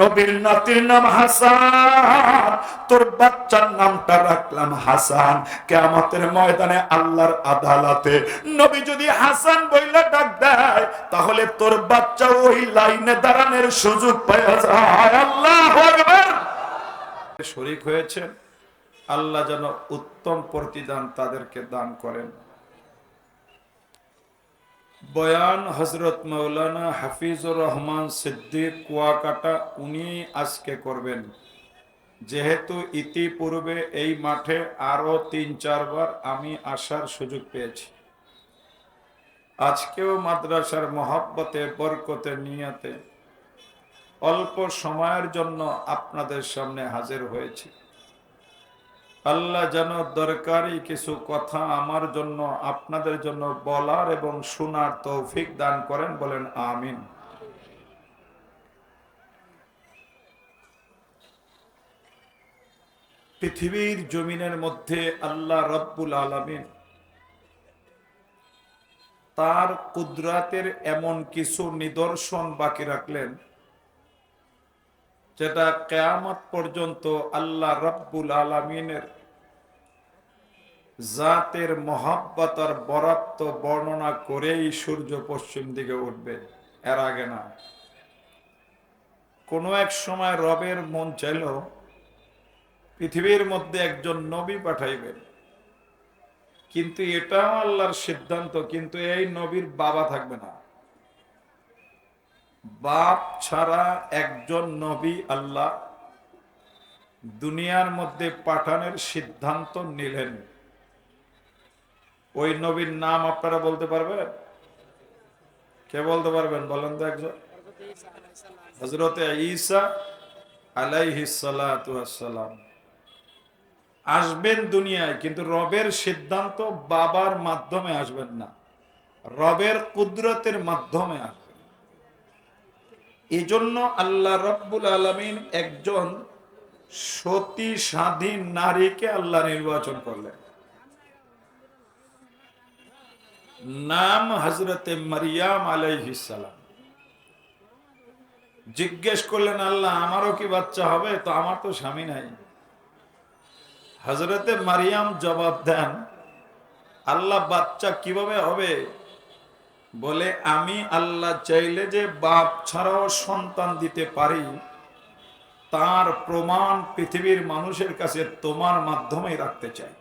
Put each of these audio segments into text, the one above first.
নবীর নাতির নাম হাসান। তোর বাচ্চার নামটা রাখলাম হাসান। কেয়ামতের ময়দানে আল্লাহর আদালতে নবী যদি হাসান বইলা ডাক দেয়, তাহলে তোর বাচ্চা ওই লাইনে দাঁড়ানোর সুযোগ পাওয়া যায়। আল্লাহ শরিক হয়েছেন। আল্লাহ যেন উত্তম প্রতিদান তাদেরকে দান করেন। বয়ান হজরত মৌলানা হাফিজুর রহমান সিদ্দিক কুয়াকাটা উনি আজকে করবেন। যেহেতু ইতিপূর্বে এই মাঠে আরও তিন চারবার আমি আসার সুযোগ পেয়েছি। আজকেও মাদ্রাসার মহাব্বতে বরকতে নিয়াতে অল্প সময়ের জন্য আপনাদের সামনে হাজির হয়েছি। আল্লাহ যেন দরকারি কিছু কথা আমার জন্য, আপনাদের জন্য বলার এবং শোনার তৌফিক দান করেন, বলেন আমিন। পৃথিবীর জমিনের মধ্যে আল্লাহ রব্বুল আলমিন তার কুদরাতের এমন কিছু নিদর্শন বাকি রাখলেন যেটা কেয়ামত পর্যন্ত আল্লাহ রব্বুল আলমিনের জাতের মহাব্বতার বরাত্ম বর্ণনা করেই সূর্য পশ্চিম দিকে উঠবে। এর আগে না। কোনো এক সময় রবের মন চাইল পৃথিবীর মধ্যে একজন নবী পাঠাইবেন। কিন্তু এটাও আল্লাহর সিদ্ধান্ত, কিন্তু এই নবীর বাবা থাকবে না। বাপ ছাড়া একজন নবী আল্লাহ দুনিয়ার মধ্যে পাঠানোর সিদ্ধান্ত নিলেন। ওই নবীর নাম আপনারা বলতে পারবেন? কে বলতে পারবেন? বলেন তো একজন। হজরতে ঈসা আলাইহিসালাম আসবেন দুনিয়ায়, কিন্তু রবের সিদ্ধান্ত বাবার মাধ্যমে আসবেন না। রবের কুদরতের মাধ্যমে আসবেন। এই জন্য আল্লাহ রব্বুল আলমিন একজন সতী স্বাধীন নারীকে আল্লাহ নির্বাচন করলেন। নাম হজরতে মারিয়াম আলাইহিসালাম জিজ্ঞেস করলেন, আল্লাহ, আমারও কি বাচ্চা হবে? তো আমার তো স্বামী নাই। হজরতে মারিয়াম জবাব দেন, আল্লাহ, বাচ্চা কীভাবে হবে? বলে, আমি আল্লাহ চাইলে যে বাপ ছাড়াও সন্তান দিতে পারি, তার প্রমাণ পৃথিবীর মানুষের কাছে তোমার মাধ্যমে রাখতে চাই।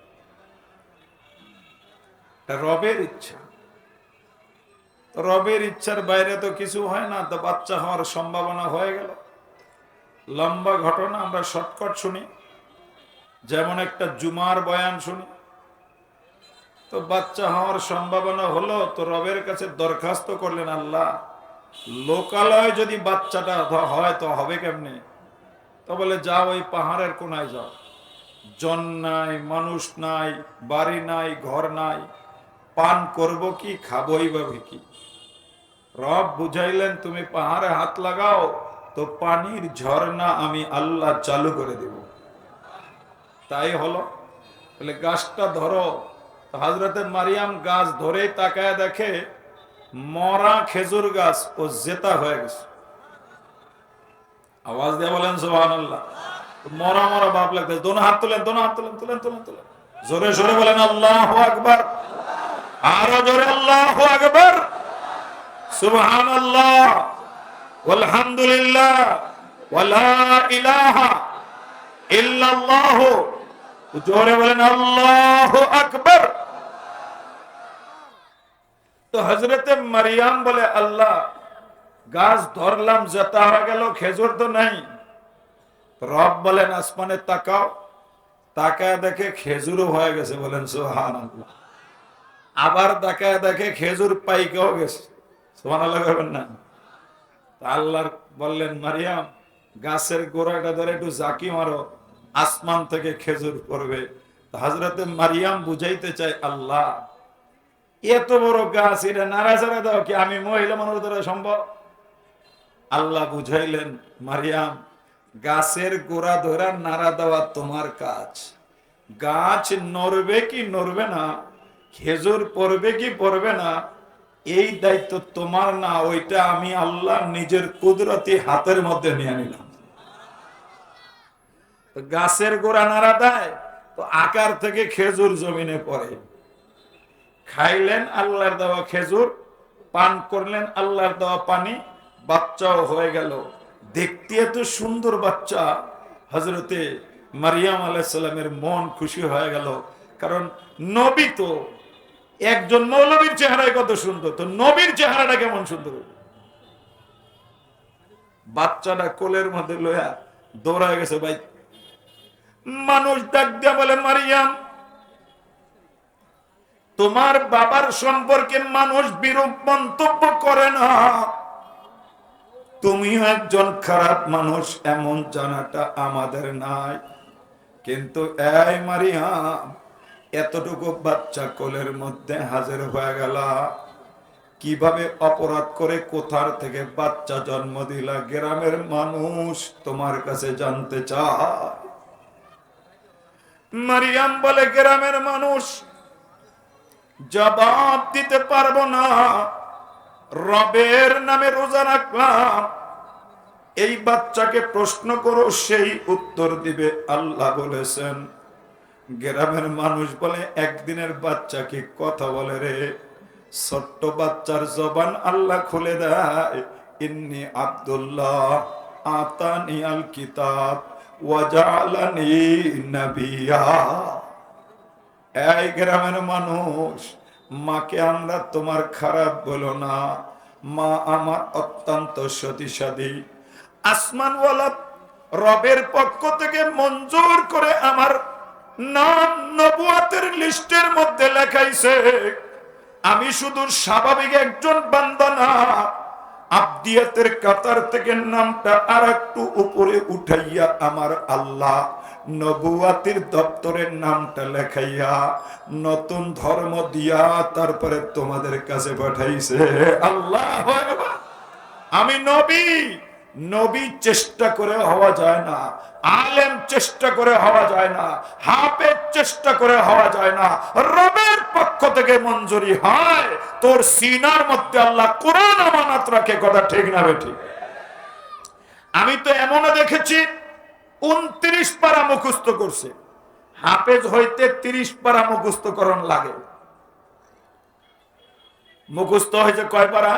রবের ইচ্ছা। রবের ইচ্ছার বাইরে তো কিছু হয় না, তো বাচ্চা হওয়ার সম্ভাবনা হয়ে গেল। লম্বা ঘটনা আমরা শর্টকট শুনি, যেমন একটা জুমার বয়ান শুনি। তো বাচ্চা হওয়ার সম্ভাবনা হলো তো রবের কাছে দরখাস্ত করলেন আল্লাহ। লোকালয় যদি বাচ্চাটা হয় তো হবে কেমনে? তো বলে, যাও ওই পাহাড়ের কোনায় যাও। জন নাই, মানুষ নাই, বাড়ি নাই, ঘর নাই, পান করব কি খাবই বা কি? রব বুঝাইলেন, তুমি পাহাড়ে হাত লাগাও, তো পানির ঝর্ণা আমি আল্লাহ চালু করে দেব। তাই হলো। বলে, গাছটা ধরো হাজরতে মারিয়াম গাছ ধরে তাকায় দেখে মরা খেজুর গাছ ও জেতা হয়ে গেছে। আওয়াজ দিয়ে বলেন সোহান মরা মরা ভাব লাগতেছে। দোনো হাত তুলেন, দোনো হাত তুলেন তুলেন তুলেন তুলেন। জোরে জোরে বলেন, আল্লাহ আকবার। আরও জোরে, আল্লাহ আকবার। সুবহান আল্লাহ আলহামদুলিল্লাহ ওয়ালা ইলাহা ইল্লাল্লাহ। জোরে বলেন, আল্লাহ আকবার! তো হজরতে মারিয়াম বলে, আল্লাহ, গাছ ধরলাম, জেতা হয়ে গেল, খেজুর তো নাই। রব বলেন, আসমানে তাকাও। তাকায় দেখে খেজুরও হয়ে গেছে, বলেন সোহান আবার তাকায় দেখে খেজুর পাইকেও গেছে। সোহান আল্লাহ না। আল্লাহ বললেন, মারিয়াম, গাছের গোড়াটা ধরে একটু জাকি মারো। আসমান থেকে খেজুর পড়বে। হাজরতে মারিয়াম বুঝাইতে চাই আল্লাহ, এত বড় গাছ, এটা নাড়াচাড়া দাও কি আমি মহিলা মানুষ দ্বারা সম্ভব? আল্লাহ বুঝাইলেন, মারিয়াম, গাছের গোড়া ধরা নাড়া দেওয়া তোমার কাজ। গাছ নড়বে কি নড়বে না, খেজুর পড়বে কি পড়বে না, এই দায়িত্ব তোমার না, ওইটা আমি আল্লাহ নিজের কুদরতি হাতের মধ্যে নিয়ে নিলাম। গাছের গোড়া নাড়া দেয়, তো আকার থেকে খেজুর জমিনে পড়ে। খাইলেন আল্লাহর দেওয়া খেজুর, পান করলেন আল্লাহর দেওয়া পানি, বাচ্চাও হয়ে গেল। দেখতে এত সুন্দর বাচ্চা। হজরতে মারিয়াম আলাইসাল্লামের মন খুশি হয়ে গেল। কারণ নবী তো, একজন মৌলবীর চেহারায় কত সুন্দর, তো নবীর চেহারাটা কেমন সুন্দর? বাচ্চাটা কোলের মধ্যে লয়া দৌড়ায় গেছে, ভাই মানুষ ডাক দিয়া বলে, মারিয়াম, তোমার বাবার সম্পর্কে মানুষ বিরূপ মন্তব্য করে না। তুমিও একজন খারাপ মানুষ, এমন জানাটা আমাদের নাই। কিন্তু এই মারিয়াম, এতটুকু বাচ্চা কোলের মধ্যে হাজির হয়ে গেল। কীভাবে অপরাধ করে কোথার থেকে বাচ্চা জন্ম দিলা? গ্রামের মানুষ তোমার কাছে জানতে চায়। মারিয়াম বলে, গ্রামের মানুষ, জবাব দিতে পারব না। রবের নামে রোজা রাখলাম। এই বাচ্চাকে প্রশ্ন করো, সেই উত্তর দিবে আল্লাহ বলেছেন। গ্রামের মানুষ বলে, একদিনের বাচ্চা কি কথা বলে রে? ছোট্ট বাচ্চার জবান আল্লাহ খুলে দেয়। ইন্নি আব্দুল্লাহ আতানি আল কিতাব এই গ্রামের মানুষ, মাকে আমরা তোমার খারাপ বলো না। মা আমার অত্যন্ত সতীসাধী। আসমানওয়ালা রবের পক্ষ থেকে মঞ্জুর করে আমার নাম নবুয়াতের লিস্টের মধ্যে লেখাইছে, আমি শুধু স্বাভাবিক একজন বান্দা না আব্দিয়াতের কাতার থেকে নামটা আর একটু উপরে উঠাইয়া আমার আল্লাহ নবুয়াতির দপ্তরের নামটা লেখাইয়া নতুন ধর্ম দিয়া তারপরে তোমাদের কাছে পাঠাইছে। আল্লাহ আমি নবী। নবী চেষ্টা করে হওয়া যায় না, আলেম চেষ্টা করে হওয়া যায় না হাফের চেষ্টা করে হওয়া যায় না, রবের পক্ষ থেকে মঞ্জুরি হয়, তোর সিনার মধ্যে আল্লাহ কোরআন আমানত রাখে, কথা ঠিক না বেঠিক আমি তো এমনও দেখেছি, উনত্রিশ পারা মুখস্থ করছে, হাফেজ হইতে তিরিশ পারা মুখস্থ করণ লাগে। মুখস্থ হয়েছে কয় পারা?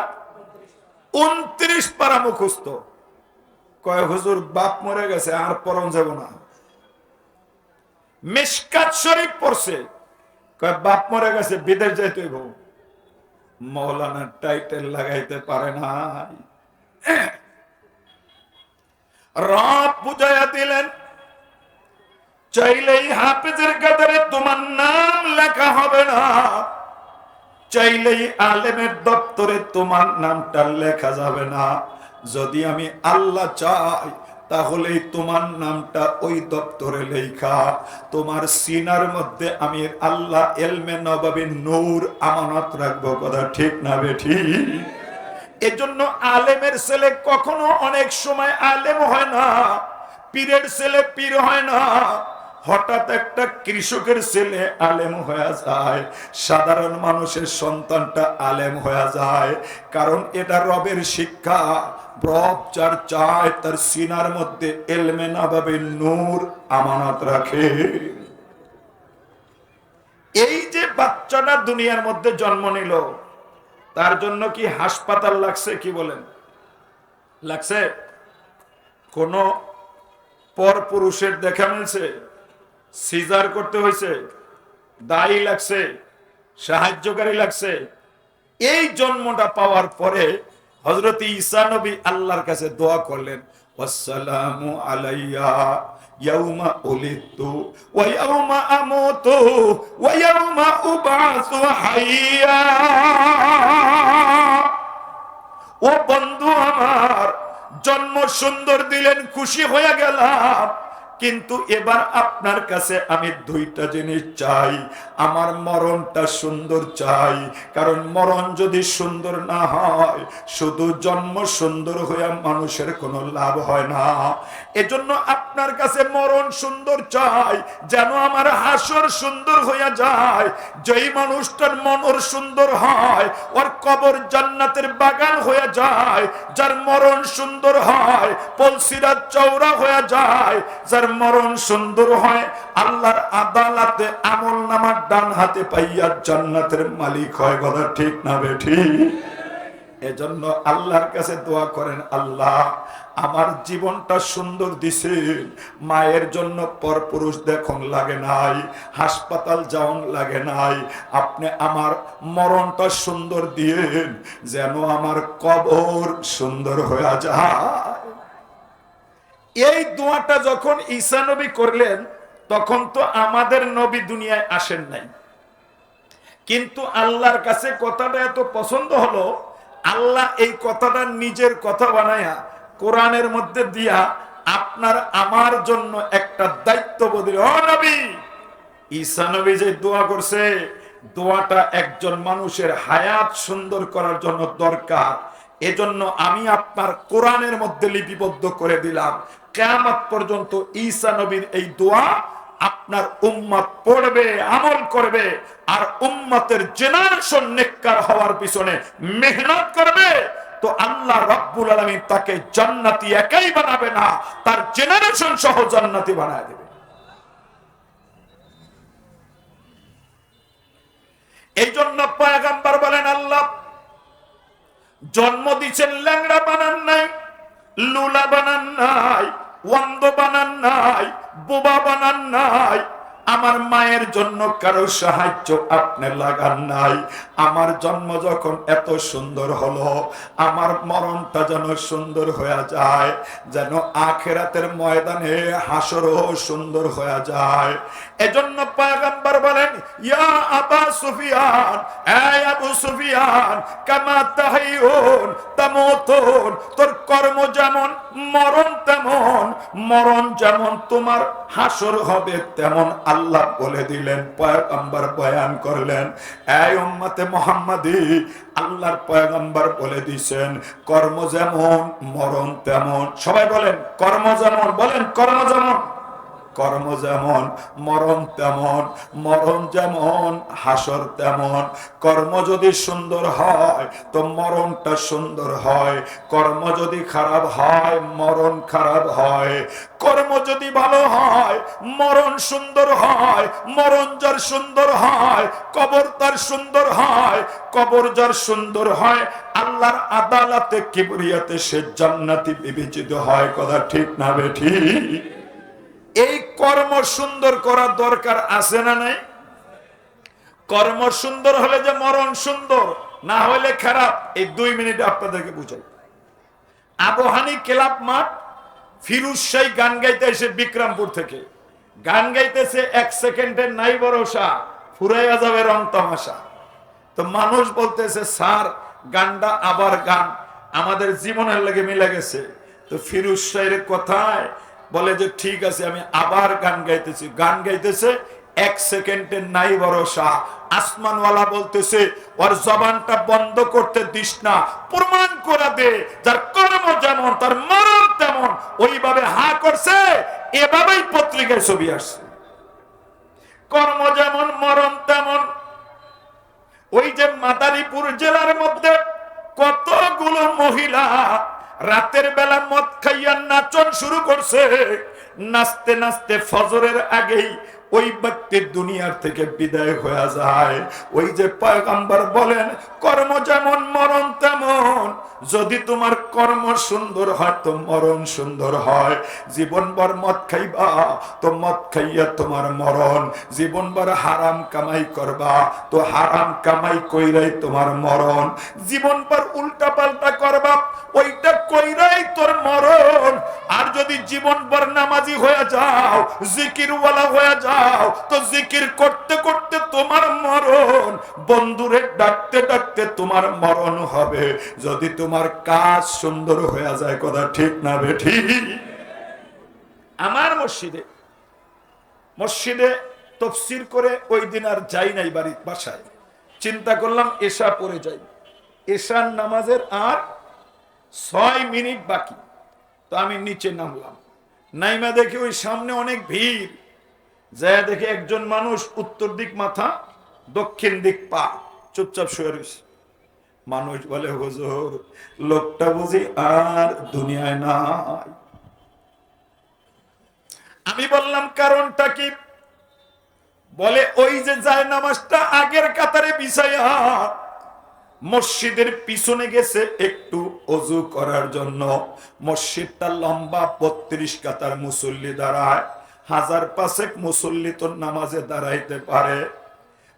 উনত্রিশ পারা মুখস্থ। কয়, হুজুর, বাপ মরে গেছে, আর পরন যাব না। মিসকাত শরীফ পড়ছে। কয়, বাপ মরে গেছে, বিদেশ যাইতে হইব। টাইটেল লাগাইতে পারে রব বুঝাইয়া দিলেন, চাইলেই হাফেজের কাতারে তোমার নাম লেখা হবে না। চাইলেই আলেমের দপ্তরে তোমার নামটা লেখা যাবে না। যদি আমি আল্লাহ চাই, তাহলেই তোমার নামটা ওই দপ্তরে লেখা। তোমার সিনার মধ্যে আমি আল্লাহ এলমে নবাবী নূর আমানত রাখব, কথা ঠিক না বেঠি এজন্য আলেমের ছেলে কখনো অনেক সময় আলেম হয় না, পীরের ছেলে পীর হয় না। হঠাৎ একটা কৃষকের ছেলে আলেম হয়ে যায়, সাধারণ মানুষের সন্তানটা আলেম হয়ে যায়, কারণ এটা রবের শিক্ষা। রব চায় তার সিনার মধ্যে এলমে নাভাবে নূর আমানত রাখে। এই যে বাচ্চাটা দুনিয়ার মধ্যে জন্ম নিল, তার জন্য কি হাসপাতাল লাগছে কি বলেন? লাগছে? কোন পর পুরুষের দেখা মিলছে? সিজার করতে হয়েছে দায়ী লাগছে? সাহায্যকারী লাগছে? এই জন্মটা পাওয়ার পরে হজরত ঈসা নবী আল্লাহর কাছে দোয়া করলেন আসসালামু আলাইয়া ইয়াউমা উলিদতু ওয়া ইয়াউমা আমুতু ওয়া ইয়াউমা উবাসু হাইয়া। ও বন্ধু আমার, জন্ম সুন্দর দিলেন, খুশি হয়ে গেলাম। কিন্তু এবার আপনার কাছে আমি দুইটা জিনিস চাই। আমার মরণটা সুন্দর চাই। কারণ মরণ যদি সুন্দর না হয়, শুধু জন্ম সুন্দর হয়ে মানুষের কোনো লাভ হয় না। এজন্য আপনার কাছে মরণ সুন্দর চাই, যেন আমার হাসর সুন্দর হইয়া যায়। যেই মানুষটার মনর সুন্দর হয়, ওর কবর জান্নাতের বাগান হয়ে যায়। যার মরণ সুন্দর হয়, পলসিরাত চৌড়া হয়ে যায়। যার মরণ সুন্দর হয়, আল্লাহর আদালতে আমল নামার ডান হাতে পাইয়া জান্নাতের মালিক হয়, কথা ঠিক না বেঠি এজন্য আল্লাহর কাছে দোয়া করেন, আল্লাহ, আমার জীবনটা সুন্দর দিছেন, মায়ের জন্য পরপুরুষ দেখুন লাগে নাই, হাসপাতাল যাওন লাগে নাই, আপনি আমার মরণটা সুন্দর দিয়েন, যেন আমার কবর সুন্দর হয়ে যায়। এই দোয়াটা যখন ঈসা নবী করলেন, তখন তো আমাদের নবী দুনিয়ায় আসেন নাই। কিন্তু আল্লাহর কাছে কথাটা এত পছন্দ হলো, আল্লাহ এই কথাটা নিজের কথা বানায়া কোরআনের মধ্যে দিয়া আপনার আমার জন্য একটা দায়িত্ব বদিল। নবী, ঈসা নবী যে দোয়া করছে, দোয়াটা একজন মানুষের হায়াত সুন্দর করার জন্য দরকার। এজন্য আমি আপনার কোরআনের মধ্যে লিপিবদ্ধ করে দিলাম। কেয়ামত পর্যন্ত ঈসা নবীর এই দোয়া আপনার উম্মত পড়বে, আমল করবে, আর উম্মতের জেনারেশন নেককার হওয়ার পিছনে মেহনত করবে। তো আল্লাহ রাব্বুল আলামিন তাকে জান্নাতি একাই বানাবে না, তার জেনারেশন সহ জান্নাতি বানায় দেবে। এই জন্য পয়গাম্বার বলেন, আল্লাহ, জন্ম দিচ্ছেন ল্যাংড়া বানান নাই লুলা বানান নাই ওয়ান্দ বানান নাই বোবা বানান নাই আমার মায়ের জন্য কারও সাহায্য আপনি লাগান নাই। আমার জন্ম যখন এত সুন্দর হলো, আমার মরণটা যেন সুন্দর হয়ে যায়, যেন আখেরাতের ময়দানে হাসরও সুন্দর হয়ে যায়। এজন্য পয়গম্বর বলেন, ইয়া আবা সুফিয়ান, এই আবু সুফিয়ান, কামা তাহাইউন তামুতুন, তোর কর্ম যেমন, মরণ তেমন, মরণ যেমন তোমার হাসর হবে, তেমন আল্লাহ বলে দিলেন, পয়গম্বর বয়ান করলেন, এই উম্মতে মোহাম্মদী, আল্লাহর পয়গম্বর বলে দিছেন, কর্ম যেমন, মরণ তেমন। সবাই বলেন, কর্ম যেমন, বলেন, কর্ম যেমন। কর্ম যেমন, মরণ তেমন, মরণ যেমন, হাসর তেমন। কর্ম যদি সুন্দর হয়, তো মরণটা সুন্দর হয়। কর্ম যদি খারাপ হয়, মরণ খারাপ হয়। কর্ম যদি ভালো হয়, মরণ সুন্দর হয়, মরণ যার সুন্দর হয়, কবর তার সুন্দর হয়, কবর যার সুন্দর হয়, আল্লাহর আদালতে কিবরিয়াতে সে জান্নাতি বিবেচিত হয়। কথা ঠিক না বেঠি এই কর্ম সুন্দর করা দরকার আছে না নাই? কর্ম সুন্দর হলে যে মরণ সুন্দর, না হলে খারাপ, এই দুই মিনিটে আপনাদেরকে বুঝাই। আবহানি ক্লাব মাঠ, ফিরুজ শাহী গান গাইতে এসে বিক্রমপুর থেকে। গান গাইতেছে এক সেকেন্ডের নাই ভরসা, ফুরাইয়া যাবে রং তামাশা। তো মানুষ বলতেছে, স্যার, গানটা আবার গান। আমাদের জীবনের লাগে মিলে গেছে। তো ফিরুজ শাহের কথায় বলে যে, ঠিক আছে, আমি আবার গান গাইতেছি। গান গাইতেছে, এক সেকেন্ডের নাই ভরসা। আসমানওয়ালা বলতেছে, ওর জবানটা বন্ধ করতে দিস না, প্রমাণ করে দে, যার কর্ম যেমন, তার মরণ তেমন। ওইভাবে হা করছে, এভাবেই পত্রিকায় ছবি আসছে। কর্ম যেমন, মরণ তেমন। ওই যে মাদারীপুর জেলার মধ্যে কতগুলো মহিলা রাতের বেলা মদ খাইয়া নাচন শুরু করছে। নাচতে নাচতে ফজরের আগেই ওই ব্যক্তির দুনিয়ার থেকে বিদায় হয়ে যায়। ওই যে পয়গম্বর বলেন, কর্ম যেমন মরণ তেমন। যদি তোমার কর্ম সুন্দর হয়, তো মরণ সুন্দর হয়। জীবনভর মদ খাইবা, তো মদ খাইয়া তোমার মরণ। জীবনভর হারাম কামাই করবা, তো হারাম কামাই কইরাই তোমার মরণ। জীবনভর উল্টা পাল্টা করবা, ওইটা কইরাই তোর মরণ। আর যদি জীবনভর নামাজি হয়ে যাও, জিকিরওয়ালা হয়ে যাও তো জিকির করতে করতে তোমার মরণ, বন্ধুরে ডাকতে ডাকতে তোমার মরণ হবে। যদি তোমার কাজ সুন্দর হয়ে যায়, কথা ঠিক না বেঠি আমার মসজিদে মসজিদে তফসির করে ওই দিন আর যাই নাই বাড়ি, বাসায়। চিন্তা করলাম এশা পড়ে যাই। এশার নামাজের আর ছয় মিনিট বাকি। তো আমি নিচে নামলাম। নাইমা দেখে ওই সামনে অনেক ভিড়। যায় দেখে একজন মানুষ উত্তর দিক মাথা, দক্ষিণ দিক পা, চুপচাপ শুয়ে রয়েছে মানুষ বলে, হুজুর, লোকটা বুঝি আর দুনিয়ায় নাই। আমি বললাম, কারণটা কি? বলে, ওই যে যায় নামাজটা আগের কাতারে বিছাইয়া মসজিদের পিছনে গেছে একটু অজু করার জন্য। মসজিদটা লম্বা বত্রিশ কাতার মুসল্লি দাঁড়ায়। হাজার পাঁচেক মুসল্লি তোর নামাজে দাঁড়াইতে পারে।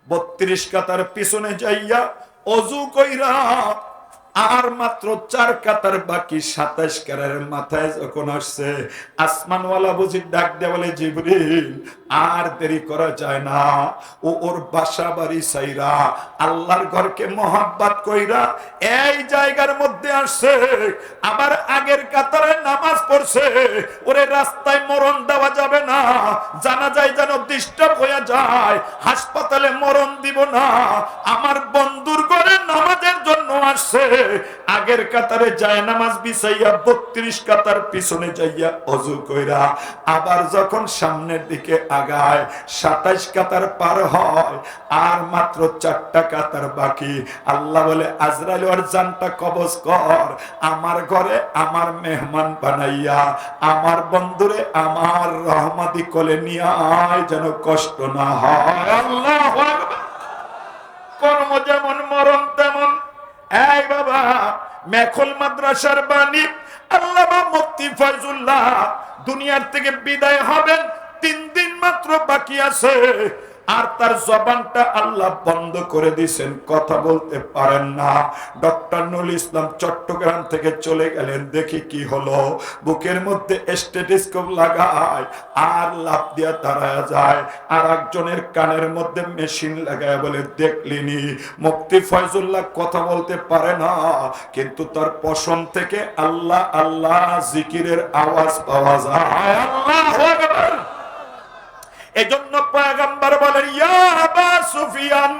বত্রিশ কাতার পিছনে যাইয়া অজু কইরা, আর মাত্র চার কাতার বাকি সাতাশ কারের মাথায় যখন আসছে, আসমানওয়ালা বুঝি ডাক দেওয়ালে জিবরিল আর দেরি করা যায় না। ও ওর বাসা বাড়ি সাইরা, আল্লাহর ঘরকে মহাব্বাত কইরা এই জায়গার মধ্যে আসছে, আবার আগের কাতারে নামাজ পড়ছে। ওরে রাস্তায় মরণ দেওয়া যাবে না জানা যায় যেন ডিস্টার্ব হয়ে যায়, হাসপাতালে মরণ দিব না। আমার বন্ধুর ঘরে নামাজের জন্য আসছে, আগের কাতারে যায় নামাজ বিছাইয়া বত্রিশ কাতার পিছনে যাইয়া অজু কইরা, আবার যখন সামনের দিকে আগায় সাতাইশ কাতার পার হয়, আর মাত্র চারটা কাতার বাকি। আল্লাহ বলে, আজরাইল ওর জানটা কবজ কর, আমার ঘরে আমার মেহমান বানাইয়া, আমার বন্ধুরে আমার রহমাদি কোলে নিয়ে আয়, যেন কষ্ট না হয়। আল্লাহ কর্ম যেমন, মরণ তেমন। এই বাবা, মেখল মাদ্রাসার বাণী আল্লাহ মুক্তি ফয়জুল্লাহ, দুনিয়ার থেকে বিদায় হবেন তিন দিন মাত্র বাকি আছে। আর তার জবানটা আল্লাহ বন্ধ করে দিয়েছেন। কথা বলতে পারেন না। ডক্টর নুল ইসলাম চট্টগ্রাম থেকে চলে গেলেন। দেখি কি হলো। বুকের মধ্যে লাগায়, আর লাভ দিয়া দাঁড়ায় যায়। আর একজনের কানের মধ্যে মেশিন লাগায় বলে, দেখলিনি মুক্তি ফয়জুল্লাহ কথা বলতে পারে না। কিন্তু তার পশম থেকে আল্লাহ আল্লাহ জিকিরের আওয়াজ পাওয়া যায়। আল্লাহ এজন্য পয়গম্বর বলেন ইয়া সুফিয়ান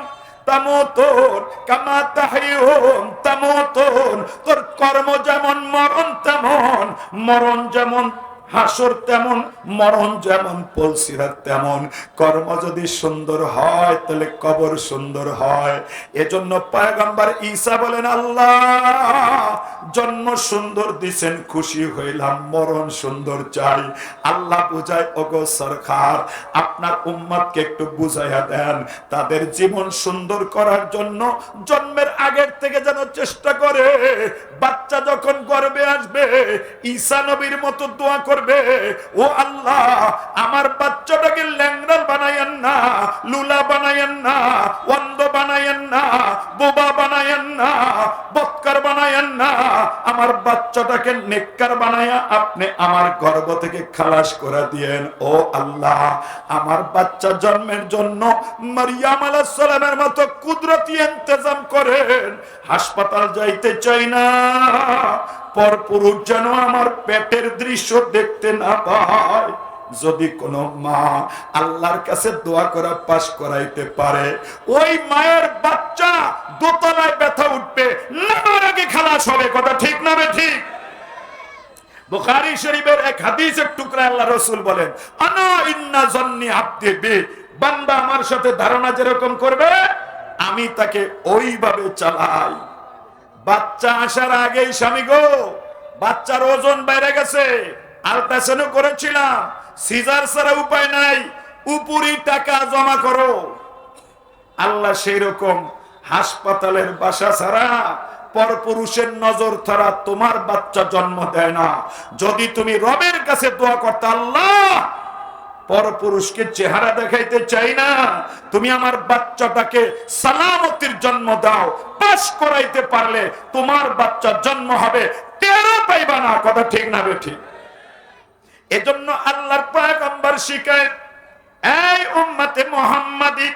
তোর কর্ম যেমন মরণ তেমন মরণ যেমন হাসর তেমন, মরণ যেমন, পলসিরাত তেমন। কর্ম যদি সুন্দর হয়, তাহলে কবর সুন্দর হয়। এজন্য পায়গাম্বার ঈসা বলেন, আল্লাহ, জন্ম সুন্দর দিছেন, খুশি হইলাম, মরণ সুন্দর চাই। আল্লাহ বুঝায়, ওগো সরকার, আপনার উম্মাদকে একটু বুঝাইয়া দেন। তাদের জীবন সুন্দর করার জন্য জন্মের আগের থেকে যেন চেষ্টা করে। বাচ্চা যখন গর্বে আসবে, ঈসা নবীর মতো দোয়া করবে, ও আল্লাহ, আমার বাচ্চাটাকে ল্যাংড়া বানাইয়েন না, লুলা বানাইয়েন না, অন্ধ বানাইয়েন না, বোবা বানাইয়েন না, বৎকার বানাইয়েন না, আমার বাচ্চাটাকে নেককার বানাইয়া আপনি আমার গর্ভ থেকে খালাস করে দিয়েন। ও আল্লাহ, আমার বাচ্চা জন্মের জন্য মারিয়াম আলাইহিস সালামের মতো কুদরতি ইন্তজাম করেন, হাসপাতাল যাইতে চাই না। পর পুরুষ যেন আমার পেটের দৃশ্য দেখতে না পায়। যদি কোন মা আল্লাহর কাছে দোয়া করা, পাশ করাইতে পারে, ওই মায়ের বাচ্চা দোতলায় ব্যথা উঠবে, নামার আগে খালাস হবে। কথা ঠিক না বে ঠিক? বলেন আমার সাথে ধারণা যেরকম করবে আমি তাকে ওইভাবে চালাই। বাচ্চা আসার আগেই, স্বামী গো, বাচ্চার ওজন বাইরে গেছে। আলট্রাসাউন্ড করেছিলাম, সিজার ছাড়া উপায় নাই, উপরি টাকা জমা করো। আল্লাহ সেই রকম হাসপাতালের বাসা ছাড়া পরপুরুষের নজর ছাড়া তোমার বাচ্চা জন্ম দেয় না। যদি তুমি রবের কাছে দোয়া করতে, আল্লাহ পরপুরুষকে চেহারা দেখাইতে চাই না। তুমি আমার বাচ্চাটাকে সালামতির জন্ম দাও। পাশ করাইতে পারলে তোমার বাচ্চা জন্ম হবে। তেরো পাইবা না। কথা ঠিক না বে ঠিক। এজন্য আল্লাহর পয়গম্বর শিখায়, এই উম্মতে মোহাম্মদী,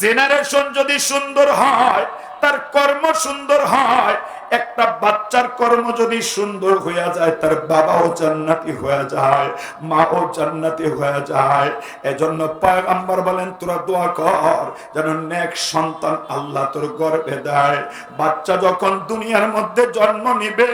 জেনারেশন যদি সুন্দর হয়, তার কর্ম সুন্দর হয় একটা বাচ্চার কর্ম যদি সুন্দর হয়ে যায়, তার বাবাও জান্নাতি হয়ে যায়, মাও জান্নাতি হয়ে যায়। এজন্য পয়গম্বর বলেন, তোরা দোয়া কর যেন নেক সন্তান আল্লাহ তোর গর্ভে দেয়। বাচ্চা যখন দুনিয়ার মধ্যে জন্ম নিবে,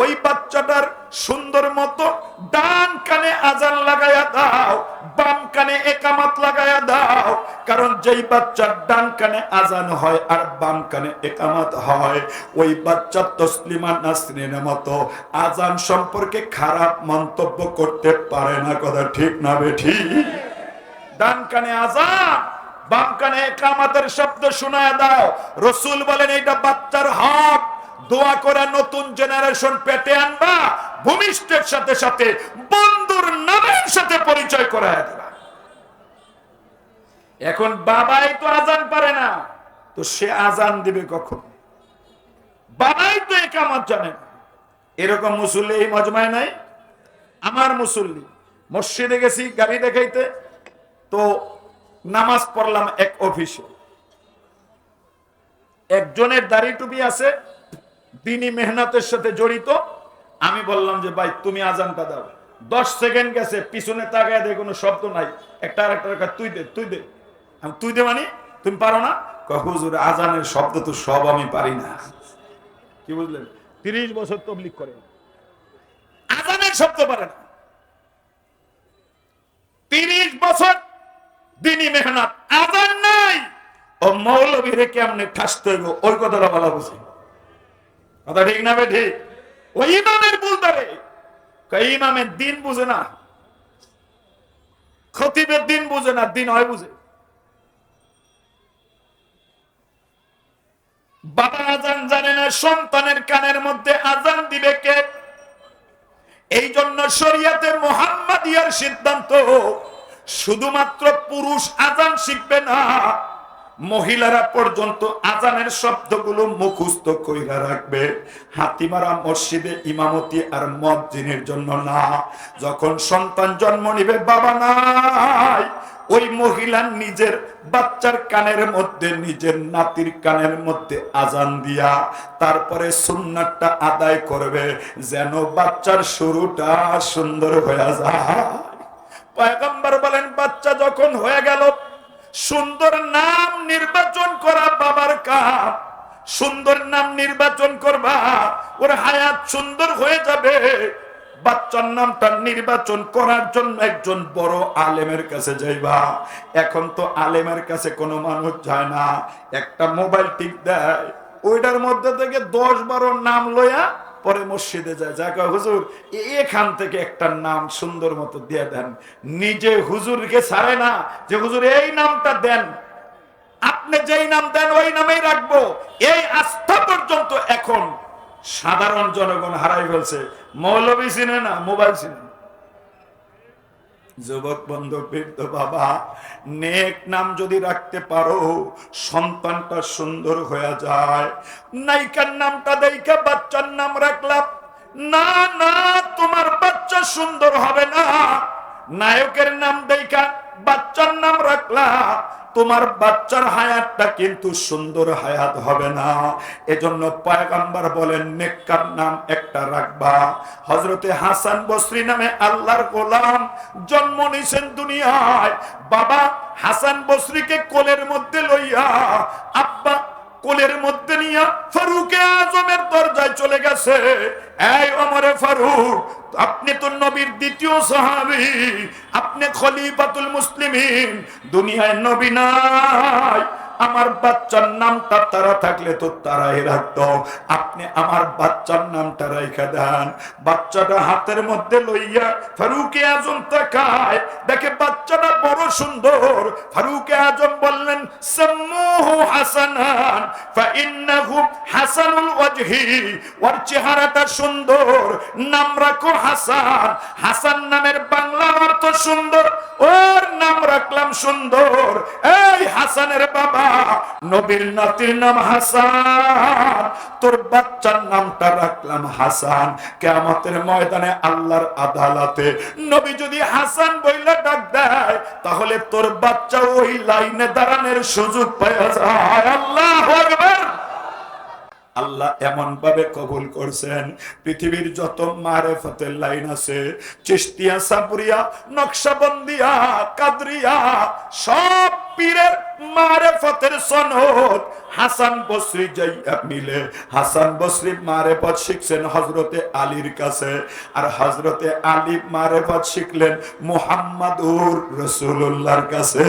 ওই বাচ্চাটার সুন্দর মতো ডান কানে আজান লাগায়া দাও, বাম কানে একামাত লাগায়া দাও। কারণ যেই বাচ্চার ডান কানে আজান হয় আর বাম কানে একামাত হয়, ওই বাচ্চা তসলিমা নাসরিনের মতো আজান সম্পর্কে খারাপ মন্তব্য করতে পারে না কথা ঠিক না বেঠি ডান কানে আজান, বাম কানে একামাতের শব্দ শোনায় দাও। রসুল বলেন, এইটা বাচ্চার হক। দোয়া করে নতুন জেনারেশন পেটে আনবা। ভূমিষ্ঠের সাথে সাথে বন্ধুর নামের সাথে পরিচয় করায় দেবা। এখন বাবাই তো আজান পারে না, তো সে আজান দিবে কখন? বাবাই তো একামত জানে এরকম মুসল্লি এই মজমায় নাই, আমার মুসল্লি। মসজিদে গেছি গাড়ি দেখাইতে, তো নামাজ পড়লাম এক অফিসে। একজনের দাড়ি টুপি আছে দিনী মেহনতের সাথে জড়িত আমি বললাম যে, ভাই, তুমি আজানটা দাও। দশ সেকেন্ড গেছে, পিছনে তাকায় দিয়ে, কোনো শব্দ নাই। একটা আর একটা তুই দে তুই দে। আমি, তুই দে মানে? তুমি পারো না? হুজুর, আজানের শব্দ তো সব আমি পারি না। কি বুঝলেন? তিরিশ বছর তবলিক করে। আজানের শব্দ পারে না। তিরিশ বছর দিনী মেহনত। আজান নাই। ও মৌলবীরে কেমনে ঠাসতে ওই কথাটা বলা বুঝি কথা ঠিক না বে ঠিক? ওই ইমামের ভুল ধরে। ইমামের দিন বুঝে না। খতিবের দিন বুঝে না, দিন হয় বুঝে। বাবা আজান জানে না, সন্তানের কানের মধ্যে আজান দিবে কে? এই জন্য শরিয়াতে মোহাম্মদিয়ার সিদ্ধান্ত, শুধুমাত্র পুরুষ আজান শিখবে না। মহিলারা পর্যন্ত আজানের শব্দগুলো মুখস্থ কইরা রাখবে। হাতিমারা মসজিদে ইমামতি আর মসজিদের জন্য না। যখন সন্তান জন্ম নিবে, বাবা নাই। ওই মহিলা নিজের বাচ্চার কানের মধ্যে, নিজের নাতির কানের মধ্যে আজান দিয়া তারপরে সুন্নাতটা আদায় করবে, যেন বাচ্চার শুরুটা সুন্দর হয়ে যায়। পয়গম্বর বলেন, বাচ্চা যখন হয়ে গেল সুন্দর নাম নির্বাচন করা বাবার কাম। সুন্দর নাম নির্বাচন করবা, ওর হায়াত সুন্দর হয়ে যাবে। বাচ্চার নামটা নির্বাচন করার জন্য একজন বড় আলেমের কাছে যাইবা। এখন তো আলেমের কাছে কোনো মানুষ যায় না। একটা মোবাইল টিপ দেয়, ওইটার মধ্যে থেকে দশ বারো নাম লইয়া পরে মসজিদে যায় যা কয়, হুজুর এখান থেকে একটা নাম সুন্দর মতো দিয়ে দেন। নিজে হুজুরকে ছাড়ে না যে, হুজুর, এই নামটা দেন। আপনি যেই নাম দেন, ওই নামেই রাখব। এই আস্থা পর্যন্ত এখন সাধারণ জনগণ হারাই ফেলছে। মৌলবী চিনে না, মোবাইল চিনে। যুবক বন্ধু বৃদ্ধ বাবা, নেক নাম যদি রাখতে পারো, সন্তানটা সুন্দর হয়ে যায়। নায়িকার নামটা দেখা বাচ্চার নাম রাখলাম। না না, তোমার বাচ্চা সুন্দর হবে না। নায়কের নাম দেখা বাচ্চার নাম রাখলা তোমার বাচ্চার হায়াতটা কিন্তু সুন্দর হায়াত হবে না। এজন্য পয়গাম্বার বলেন, নেককার নাম একটা রাখবা। হজরতে হাসান বসরি নামে আল্লাহর গোলাম জন্ম নিছেন দুনিয়ায়। বাবা হাসান বসরিকে কোলের মধ্যে লইয়া আব্বা কোলের মধ্যে নিয়ে ফারুকে আজমের দরজায় চলে গেছে। এই অমরে ফারুক, আপনি তো নবীর দ্বিতীয় সাহাবি, আপনি খলিফাতুল মুসলিমিন, দুনিয়ায় নবী নাই। আমার বাচ্চার নামটা তারা থাকলে তো তারাই রাখত। আপনি আমার বাচ্চার নামটা রেখে দেন। বাচ্চাটা হাতের মধ্যে লইয়া ফারুকে আজম তাকায়। দেখে বাচ্চাটা বড় সুন্দর। ফারুকে আজম বললেন হাসানান হাসানুল ওয়াজহি। ওর চেহারাটা সুন্দর। নাম রাখো হাসান। হাসান নামের বাংলা অর্থ সুন্দর। ওর নাম রাখলাম সুন্দর। এই হাসানের বাবা নবীর নাতির নাম হাসান, তোর বাচ্চার নামটা রাখলাম হাসান। কেয়ামতের ময়দানে আল্লাহর আদালতে নবী যদি হাসান বইলে ডাক দেয়, তাহলে তোর বাচ্চা ওই লাইনে দাঁড়ানোর সুযোগ পাওয়া যায়। আল্লাহ আকবার। আল্লাহ এমন ভাবে কবুল করছেন, পৃথিবীর যত মারেফতের লাইন আছে চিস্তিয়া সাপুরিয়া, নকশাবন্দিয়া, কাদরিয়া, সব পীরের মারেফতের সনদ। হাসান বসরি যাইয়া মিলে। হাসান বসরি মারেফত শিখছেন হজরতে আলীর কাছে। আর হজরতে আলী মারেফত শিখলেন মুহাম্মাদুর রসুল্লাহর কাছে।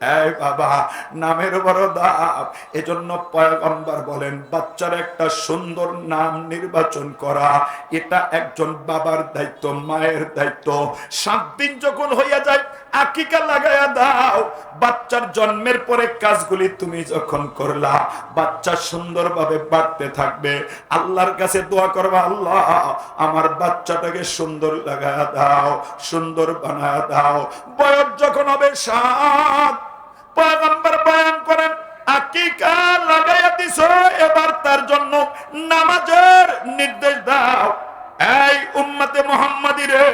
এই বাবা, নামের বড় দাম। এজন্য পয়গম্বর বলেন, বাচ্চার একটা সুন্দর নাম নির্বাচন করা। এটা একজন বাবার দায়িত্ব, মায়ের দায়িত্ব। সাত দিন যখন হইয়া যায় আকিকা লাগাইয়া দাও। বাচ্চার জন্মের পরে কাজগুলি তুমি যখন করলা, বাচ্চা সুন্দরভাবে বাড়তে থাকবে। আল্লাহর কাছে দোয়া করবা, আল্লাহ, আমার বাচ্চাটাকে সুন্দর লাগায়া দাও, সুন্দর বানায়া দাও। বয়স যখন হবে সাত, পয়গম্বর বয়ান করেন, আকিকা লাগাইয়া দিছ, এবার তার জন্য নামাজের নির্দেশ দাও। এই উম্মতে মোহাম্মদী রে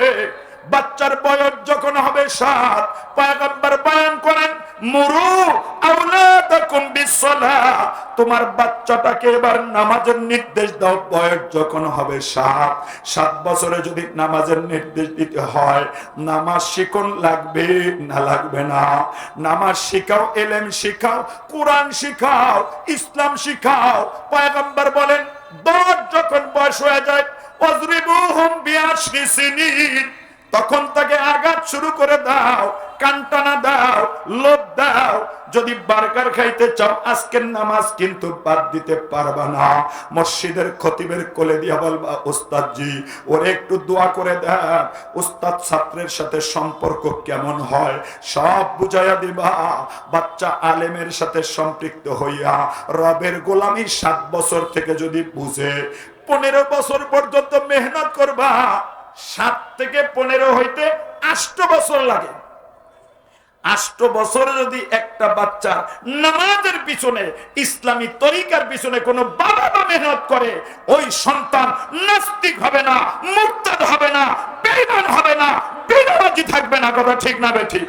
বাচ্চার বয়স যখন হবে সাত, পয়গম্বর বয়ান করেন, মুরু তোমার বাচ্চাটাকে এবার নামাজের নির্দেশ দাও, বয়স যখন হবে সাত। সাত বছরে যদি নামাজের নির্দেশ দিতে হয়, নামাজ শিখন লাগবে না লাগবে না? নামাজ শিখাও, এলেম শিখাও, কোরআন শিখাও, ইসলাম শিখাও। পয়গম্বর বলেন দশ যখন বয়স হয়ে যায় অজরিবুহুম বিআশরি সিনিন। তখন তাকে আঘাত শুরু করে দাও কান্টানা দাও, লোভ দাও। যদি বার্গার খাইতে চাও, আজকের নামাজ কিন্তু বাদ দিতে পারবা না। মসজিদের খতিবের কোলে দিয়া বলবা উস্তাদ জি ওরে একটু দোয়া করে দেন। উস্তাদ ছাত্রের সাথে সম্পর্ক কেমন হয়? সব বুঝাইয়া দিবা। বাচ্চা আলেমের সাথে সম্পৃক্ত হইয়া রবের গোলামি সাত বছর থেকে যদি বুঝে, পনেরো বছর পর্যন্ত মেহনত করবা। সাত থেকে পনেরো হইতে আষ্ট বছর লাগে। আষ্ট বছর যদি একটা বাচ্চা নামাজের পিছনে, ইসলামী তরিকার পিছনে কোনো বাবা বা মেহনত করে, ওই সন্তান নাস্তিক হবে না মুক্তাদ হবে না বেদান হবে না বেনামাজি থাকবে না, কথা ঠিক না বে ঠিক।